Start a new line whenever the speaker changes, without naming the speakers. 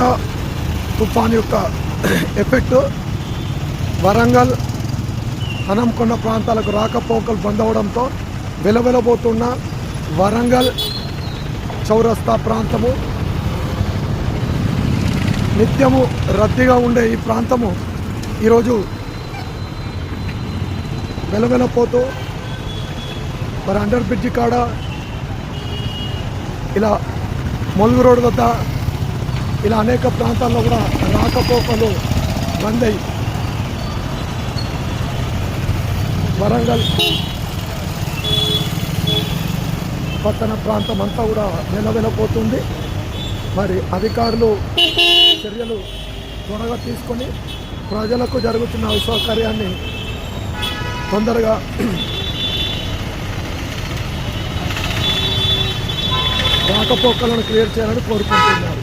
నివృత్త తుఫాన్ యొక్క ఎఫెక్ట్. వరంగల్ హనంకొండ ప్రాంతాలకు రాకపోకలు బంద్ అవడంతో వెలవెలబోతున్న వరంగల్ చౌరస్తా ప్రాంతము. నిత్యము రద్దీగా ఉండే ఈ ప్రాంతము ఈరోజు వెలవెలపోతూ మరి అండర్ బ్రిడ్జి కాడ ఇలా మొలుగు రోడ్ వద్ద ఇలా అనేక ప్రాంతాల్లో కూడా రాకపోకలు బంద్. అయ్యి వరంగల్ పట్టణ ప్రాంతం అంతా కూడా నిలవెలపోతుంది మరి అధికారులు చర్యలు త్వరగా తీసుకొని ప్రజలకు జరుగుతున్న అసౌకర్యాన్ని తొందరగా రాకపోకలను క్లియర్ చేయాలని కోరుకుంటున్నారు.